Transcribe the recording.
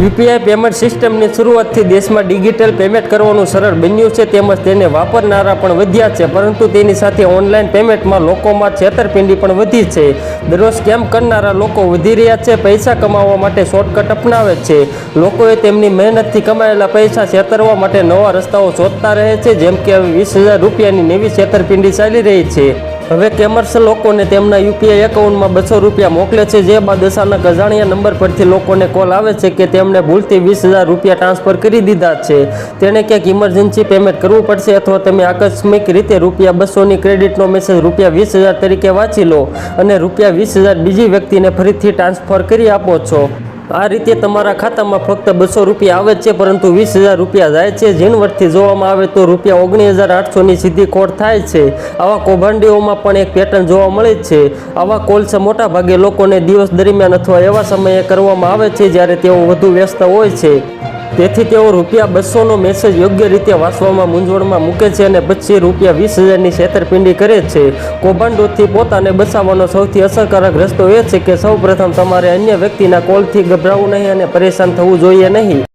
UPI payment સિસ્ટમની શરૂઆતથી દેશમાં ડિજિટલ પેમેન્ટ કરવાનું સરળ બન્યું છે તેમજ તેને વાપરનારા પણ વધ્યા છે, પરંતુ તેની સાથે ઓનલાઈન પેમેન્ટમાં લોકોમાં છેતરપિંડી પણ વધી છે. દરરોજ સ્કેમ કરનારા લોકો વધી રહ્યા છે, પૈસા કમાવવા માટે શોર્ટકટ અપનાવે છે. લોકોએ તેમની મહેનતથી કમાયેલા પૈસા છેતરવા માટે નવા રસ્તાઓ શોધતા રહે છે, જેમ કે વીસ હજાર રૂપિયાની નવી છેતરપિંડી ચાલી રહી છે. હવે કેમર્સ લોકોને તેમના યુપીઆઈ એકાઉન્ટમાં બસો રૂપિયા મોકલે છે, જે બાદ અચાનક અજાણ્યા નંબર પરથી લોકોને કોલ આવે છે કે તેમણે ભૂલથી વીસ હજાર રૂપિયા ટ્રાન્સફર કરી દીધા છે. તેણે ક્યાંક ઇમરજન્સી પેમેન્ટ કરવું પડશે અથવા તમે આકસ્મિક રીતે રૂપિયા બસોની ક્રેડિટનો મેસેજ રૂપિયા વીસ હજાર તરીકે વાંચી લો અને રૂપિયા વીસ હજાર બીજી વ્યક્તિને ફરીથી ટ્રાન્સફર કરી આપો છો. આ રીતે તમારા ખાતામાં ફક્ત બસો રૂપિયા આવે છે, પરંતુ વીસ હજાર રૂપિયા જાય છે. ઝીણવટથી જોવામાં આવે તો રૂપિયા ઓગણીસ હજાર આઠસોની સીધી ખોટ થાય છે. આવા કૌભાંડીઓમાં પણ એક પેટર્ન જોવા મળે છે. આવા કોલ્સ મોટાભાગે લોકોને દિવસ દરમિયાન અથવા એવા સમયે કરવામાં આવે છે, જ્યારે તેઓ વધુ વ્યસ્ત હોય છે. તેથી તેઓ રૂપિયા બસોનો મેસેજ યોગ્ય રીતે વાંચવામાં મૂંઝવણમાં મૂકે છે અને પછી રૂપિયા વીસ હજારની છેતરપિંડી કરે છે. કૌભાંડોથી પોતાને બચાવવાનો સૌથી અસરકારક રસ્તો એ છે કે સૌપ્રથમ તમારે અન્ય વ્યક્તિના કોલથી ગભરાવું નહીં અને પરેશાન થવું જોઈએ નહીં.